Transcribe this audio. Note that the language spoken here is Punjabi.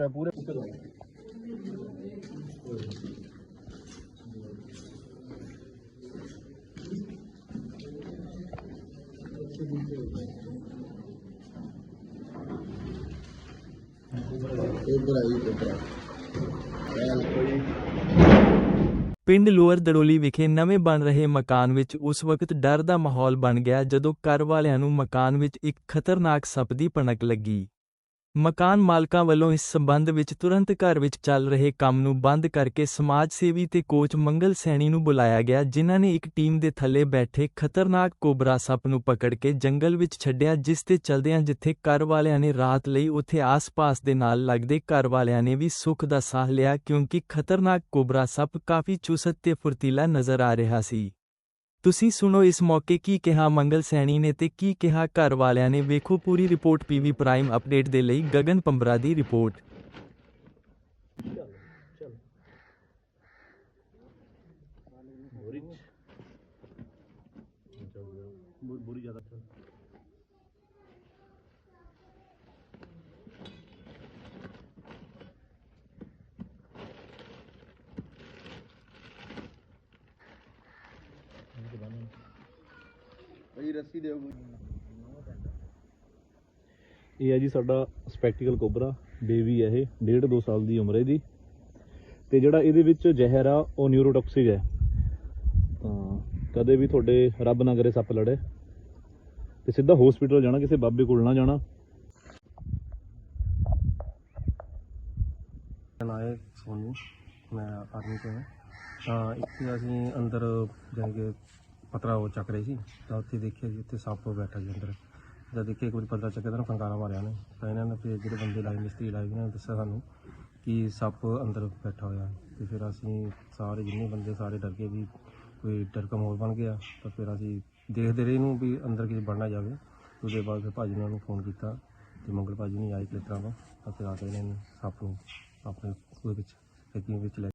ਹੈ ਪੂਰੇ ਉਧਰ ਆਈ ਪਿੰਡ ਲੋਅਰ ਦੜੋਲੀ ਵਿਖੇ ਨਵੇਂ ਬਣ ਰਹੇ ਮਕਾਨ ਵਿੱਚ ਉਸ ਵਕਤ ਡਰ ਦਾ ਮਾਹੌਲ ਬਣ ਗਿਆ ਜਦੋਂ ਘਰ ਵਾਲਿਆਂ ਨੂੰ ਮਕਾਨ ਵਿੱਚ ਇੱਕ ਖਤਰਨਾਕ ਸੱਪ ਦੀ ਭਣਕ ਲੱਗੀ। ਮਕਾਨ ਮਾਲਕਾਂ ਵੱਲੋਂ ਇਸ ਸਬੰਧ ਵਿੱਚ ਤੁਰੰਤ ਘਰ ਵਿੱਚ ਚੱਲ ਰਹੇ ਕੰਮ ਨੂੰ ਬੰਦ ਕਰਕੇ ਸਮਾਜ ਸੇਵੀ ਤੇ ਕੋਚ ਮੰਗਲ ਸੈਣੀ ਨੂੰ ਬੁਲਾਇਆ ਗਿਆ, ਜਿਨ੍ਹਾਂ ਨੇ ਇੱਕ ਟੀਮ ਦੇ ਥੱਲੇ ਬੈਠੇ ਖਤਰਨਾਕ ਕੋਬਰਾ ਸੱਪ ਨੂੰ ਪਕੜ ਕੇ ਜੰਗਲ ਵਿੱਚ ਛੱਡਿਆ, ਜਿਸ ਤੇ ਚਲਦਿਆਂ ਜਿੱਥੇ ਘਰ ਵਾਲਿਆਂ ਨੇ ਰਾਤ ਲਈ ਉੱਥੇ ਆਸ-ਪਾਸ ਦੇ ਨਾਲ ਲੱਗਦੇ ਘਰ ਵਾਲਿਆਂ ਨੇ ਵੀ ਸੁੱਖ ਦਾ ਸਾਹ ਲਿਆ, ਕਿਉਂਕਿ ਖਤਰਨਾਕ ਕੋਬਰਾ ਸੱਪ ਕਾਫੀ ਚੁਸਤ ਤੇ ਫੁਰਤੀਲਾ ਨਜ਼ਰ ਆ ਰਿਹਾ ਸੀ। ਤੁਸੀਂ ਸੁਣੋ ਇਸ ਮੌਕੇ ਕੀ ਕਿਹਾ ਮੰਗਲ ਸੈਣੀ ਨੇ ਤੇ ਕੀ ਕਿਹਾ ਘਰ ਵਾਲਿਆਂ ਨੇ। ਵੇਖੋ ਪੂਰੀ ਰਿਪੋਰਟ ਪੀਵੀ ਪ੍ਰਾਈਮ ਅਪਡੇਟ ਦੇ ਲਈ ਗਗਨ ਪੰਬਰਾ ਦੀ ਰਿਪੋਰਟ। ਬੁਰੀ ਜ਼ਿਆਦਾ ਭਾਈ ਰੱਸੀ ਦਿਓ ਇਹ ਹੈ ਜੀ ਸਾਡਾ ਸਪੈਕਟੀਕਲ ਕੋਬਰਾ ਬੇਬੀ ਹੈ ਇਹ ਡੇਢ ਦੋ ਸਾਲ ਦੀ ਉਮਰ ਹੈ ਇਹਦੀ। ਤੇ ਜਿਹੜਾ ਇਹਦੇ ਵਿੱਚ ਜ਼ਹਿਰ ਆ ਉਹ ਨਿਊਰੋਟੌਕਸਿਕ ਹੈ। ਤਾਂ ਕਦੇ ਵੀ ਤੁਹਾਡੇ ਰੱਬ ਨਾ ਕਰੇ ਸੱਪ ਲੜੇ। ਤੇ ਸਿੱਧਾ ਹਸਪੀਟਲ ਜਾਣਾ ਕਿਸੇ ਬਾਬੇ ਕੋਲ ਨਾ ਜਾਣਾ। ਨਾਏ ਸੋਨੂ ਮੈਂ ਆਰਮੀ ਤੋਂ ਹਾਂ ਤਾਂ ਇੱਥੇ ਅਸੀਂ ਅੰਦਰ ਜਾਣੀ ਕਿ ਪਤਰਾ ਉਹ ਚੱਕ ਰਹੇ ਸੀ, ਤਾਂ ਉੱਥੇ ਦੇਖਿਆ ਜੀ, ਉੱਥੇ ਸੱਪ ਬੈਠਾ ਜੀ ਅੰਦਰ। ਜਦ ਦੇਖਿਆ ਇੱਕ ਵਾਰੀ ਪਤਾ ਚੱਕਿਆ ਤਾਂ ਫੰਕਾਰਾ ਮਾਰਿਆ ਨੇ ਤਾਂ ਇਹਨਾਂ ਨੇ ਫਿਰ ਜਿਹੜੇ ਬੰਦੇ ਲਾਏ, ਮਿਸਤਰੀ ਲਾਏ, ਇਹਨਾਂ ਨੇ ਦੱਸਿਆ ਸਾਨੂੰ ਕਿ ਸੱਪ ਅੰਦਰ ਬੈਠਾ ਹੋਇਆ। ਤੇ ਫਿਰ ਅਸੀਂ ਸਾਰੇ ਜਿੰਨੇ ਬੰਦੇ ਸਾਰੇ ਡਰ ਗਏ ਵੀ ਕੋਈ ਡਰ ਕਾ ਬਣ ਗਿਆ। ਤਾਂ ਫਿਰ ਅਸੀਂ ਦੇਖਦੇ ਰਹੇ ਇਹਨੂੰ ਵੀ ਅੰਦਰ ਕਿਸੇ ਵੜਨਾ ਜਾਵੇ। ਉਹਦੇ ਬਾਅਦ ਫਿਰ ਭਾਜੀ ਨੇ ਉਹਨੂੰ ਫੋਨ ਕੀਤਾ ਤੇ ਮੰਗਲ ਭਾਜੀ ਨੇ ਆਏ ਕਲੇਤਰਾਂ ਤੋਂ ਤਾਂ ਫਿਰ ਆ ਕੇ ਇਹਨਾਂ ਨੇ ਸੱਪ ਨੂੰ ਆਪਣੇ ਉਹਦੇ ਵਿੱਚ ਟੈਕਿੰਗ ਵਿੱਚ ਲੈ